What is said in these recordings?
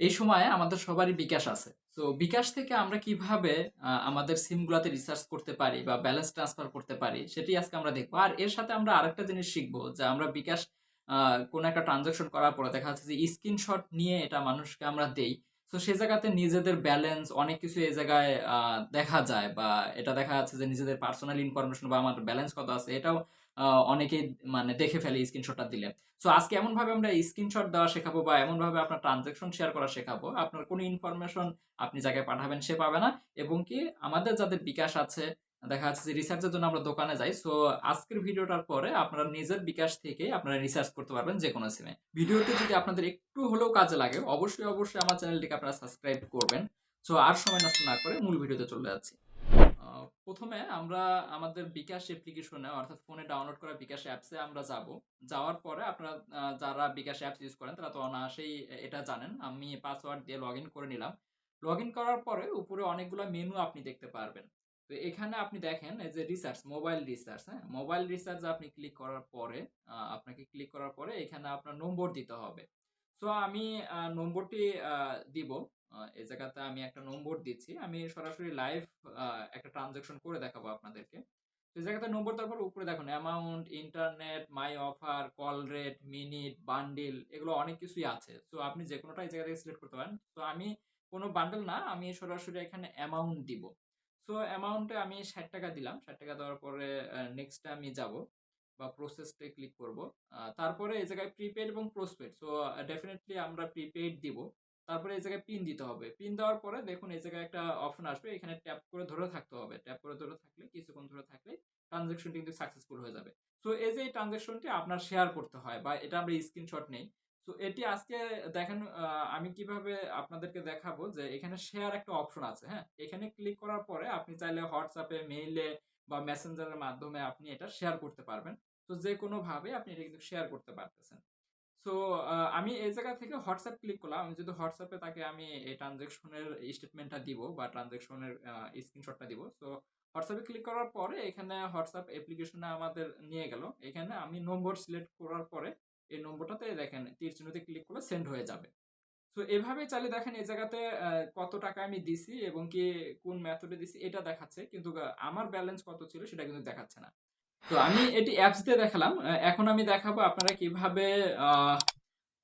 এই সময়ে আমাদের সবারই বিকাশ আছে। তো বিকাশ থেকে আমরা কীভাবে আমাদের সিমগুলোতে রিসার্চ করতে পারি বা ব্যালেন্স ট্রান্সফার করতে পারি, সেটি আজকে আমরা দেখব। আর এর সাথে আমরা আরেকটা জিনিস শিখব, যে আমরা বিকাশ কোনো একটা ট্রানজাকশন করার পরে দেখা যাচ্ছে যে স্ক্রিনশট নিয়ে এটা মানুষকে আমরা দেই। তো সেই জায়গাতে নিজেদের ব্যালেন্স অনেক কিছু এই জায়গায় দেখা যায় বা এটা দেখা যাচ্ছে যে নিজেদের পার্সোনাল ইনফরমেশন বা আমার ব্যালেন্স কত আছে, এটাও অনেকেই মানে দেখে ফেলে স্ক্রিনশটটা দিলে। সো আজকে এমন ভাবে আমরা স্ক্রিনশট দেওয়া শেখাবো বা এমন ভাবে আপনার ট্রানজাকশন শেয়ার করা শেখাবো, আপনার কোনো ইনফরমেশন আপনি যাকে পাঠাবেন সে পাবে না এবং কি আমাদের যাদের বিকাশ আছে, দেখা যাচ্ছে যে রিসার্চের জন্য আমরা দোকানে যাই সো আজকের ভিডিওটার পরে আপনারা নিজের বিকাশ থেকে আপনারা রিসার্চ করতে পারবেন যে কোনো সিমে ভিডিওটি যদি আপনাদের একটু হলেও কাজে লাগে, অবশ্যই অবশ্যই আমার চ্যানেলটিকে আপনারা সাবস্ক্রাইব করবেন। সো আর সময় নষ্ট না করে মূল ভিডিওতে চলে যাচ্ছি। প্রথমে আমরা আমাদের বিকাশ অ্যাপ্লিকেশনে অর্থাৎ ফোনে ডাউনলোড করা বিকাশ অ্যাপসে আমরা যাব। যাওয়ার পরে আপনারা যারা বিকাশ অ্যাপস ইউজ করেন, তারা তো অনায়াসেই এটা জানেন। আমি পাসওয়ার্ড দিয়ে লগ করে নিলাম। লগ করার পরে উপরে অনেকগুলো মেনু আপনি দেখতে পারবেন। তো এখানে আপনি দেখেন, এই যে রিসার্চ মোবাইল রিসার্চ হ্যাঁ? মোবাইল রিসার্চ আপনি ক্লিক করার পরে আপনাকে ক্লিক করার পরে এখানে আপনার নম্বর দিতে হবে। সো আমি নম্বরটি দিব। এই জায়গাতে আমি একটা নম্বর দিচ্ছি। আমি সরাসরি লাইভ একটা ট্রানজাকশন করে দেখাবো আপনাদেরকে। তো এই জায়গাতে নম্বর তারপর উপরে দেখুন amount internet my offer call rate minute bundle এগুলো অনেক কিছুই আছে। তো আপনি যে কোনোটা এই জায়গা থেকে সিলেক্ট করতে পারেন। তো আমি কোনো বান্ডেল না, আমি সরাসরি এখানে অ্যামাউন্ট দিব। সো অ্যামাউন্টে আমি ষাট টাকা দিলাম। ষাট টাকা দেওয়ার পরে নেক্সটে আমি যাব। বা প্রসেসটে ক্লিক করব। তারপরে এই জায়গায় প্রিপেড এবং পোস্টপেড সো ডেফিনেটলি আমরা প্রিপেড দিব। তারপরে এই জায়গায় পিন দিতে হবে। পিন দেওয়ার পরে দেখুন এই জায়গায় একটা অপশন আসবে। এখানে ট্যাপ করে ধরে থাকতে হবে। ট্যাপ করে ধরে থাকলে, কিছুক্ষণ ধরে থাকলে ট্রানজাকশনটি কিন্তু সাকসেসফুল হয়ে যাবে। সো এই যে এই ট্রানজাকশনটি আপনার শেয়ার করতে হয় বা এটা আমরা স্ক্রিনশট নেই। তো এটি আজকে দেখেন আমি কীভাবে আপনাদেরকে দেখাবো যে এখানে শেয়ার একটা অপশন আছে হ্যাঁ? এখানে ক্লিক করার পরে আপনি চাইলে হোয়াটসঅ্যাপে মেইলে বা মেসেঞ্জারের মাধ্যমে আপনি এটা শেয়ার করতে পারবেন। তো যে কোনো ভাবে আপনি এটা কিন্তু শেয়ার করতে পারতেছেন। সো আমি এই জায়গা থেকে হোয়াটসঅ্যাপ ক্লিক করলাম। আমি যদি হোয়াটসঅ্যাপে তাকে আমি এই ট্রানজেকশনের স্টেটমেন্টটা দিব বা ট্রানজেকশনের স্ক্রিনশটটা দিব। সো হোয়াটসঅ্যাপে ক্লিক করার পরে এখানে হোয়াটসঅ্যাপ অ্যাপ্লিকেশনে আমাদের নিয়ে গেল। এখানে আমি নম্বর সিলেক্ট করার পরে এই নম্বরটাতে দেখেন তীর চিহ্নতে ক্লিক করলে সেন্ড হয়ে যাবে। তো এভাবে চাইলে দেখেন এই জায়গাতে কত টাকা আমি দিছি এবং কি কোন মেথডে দিছি এটা দেখাচ্ছে। কিন্তু আমার ব্যালেন্স কত ছিল সেটা কিন্তু দেখাচ্ছে না। তো আমি এটি অ্যাপস দিয়ে দেখালাম। এখন আমি দেখাবো আপনারা কীভাবে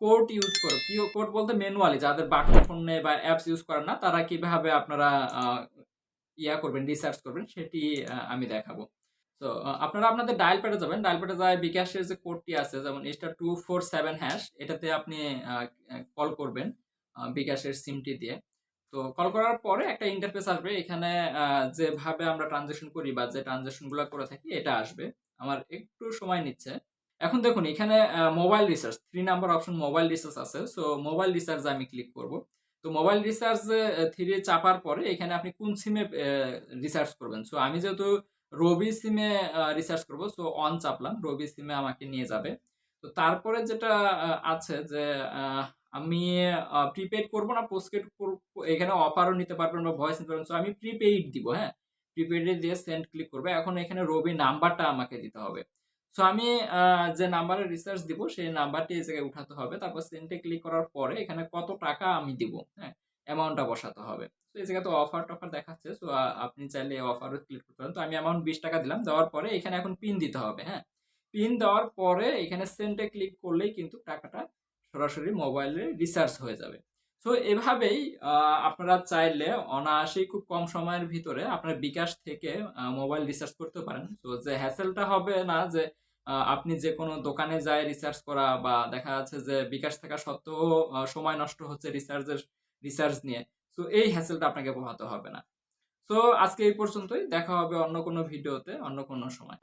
কোড ইউজ করো, কি কোড বলতে ম্যানুয়ালি যাদের বাটন ফোনে বা অ্যাপস ইউজ করেন না, তারা কীভাবে আপনারা ইয়া করবেন রিসার্চ করবেন, সেটি আমি দেখাবো। তো আপনারা আপনাদের ডায়াল প্যাডে যাবেন। ডায়াল প্যাডে যায় বিকাশের যে কোডটি আছে, যেমন star two four seven hash এটাতে আপনি কল করবেন বিকাশের সিমটি দিয়ে। তো কল করার পরে একটা ইন্টারফেস আসবে। এখানে যেভাবে আমরা ট্রানজেকশন করি বা যে ট্রানজেকশনগুলো করে থাকি, এটা আসবে। আমার একটু সময় নিচ্ছে। এখন দেখুন, এখানে mobile recharge three number option mobile recharge আছে। সো মোবাইল রিসার্চ আমি ক্লিক করব। তো মোবাইল রিসার্চ থ্রি চাপার পরে এখানে আপনি কোন সিমে রিসার্চ করবেন? সো আমি যেহেতু রবি সিমে রিসার্চ করব সো অন চাপলাম। রবি সিমে আমাকে নিয়ে যাবে। তো তারপরে যেটা আছে যে আমি প্রিপেড করব না পোস্টপেড এখানে অফারও নিতে পারবেন বা ভয়েস নিতে পারবেন। সো আমি প্রিপেইড দিব হ্যাঁ? প্রিপেডে দিয়ে সেন্ড ক্লিক করবে। এখন এখানে রবি নাম্বারটা আমাকে দিতে হবে। সো আমি যে নাম্বারে রিসার্চ দিব, সেই নাম্বারটি এই জায়গায় উঠাতে হবে। তারপর সেন্টে ক্লিক করার পরে এখানে কত টাকা আমি দিব হ্যাঁ? অ্যামাউন্টটা বসাতে হবে। তো এই জায়গায় তো অফার টফার দেখাচ্ছে। সো আপনি চাইলে অফারও ক্লিক করতে পারেন। তো, আমি অ্যামাউন্ট বিশ টাকা দিলাম। দেওয়ার পরে এখানে এখন পিন দিতে হবে হ্যাঁ? পিন দেওয়ার পরে এখানে সেন্টে ক্লিক করলেই কিন্তু টাকাটা সরাসরি মোবাইলে রিসার্চ হয়ে যাবে। সো এভাবেই আপনারা চাইলে অনায়াসেই খুব কম সময়ের ভিতরে আপনার বিকাশ থেকে মোবাইল রিসার্চ করতে পারেন। তো যে হ্যাসেলটা হবে না যে আপনি যে কোনো দোকানে যায় রিসার্চ করা বা দেখা যাচ্ছে যে বিকাশ থাকা সত্ত্বেও সময় নষ্ট হচ্ছে রিসার্চের রিসার্চ নিয়ে তো এই হ্যাসেলটা আপনাকে পোহাতে হবে না। তো আজকে এই পর্যন্তই। দেখা হবে অন্য কোনো ভিডিওতে অন্য কোনো সময়।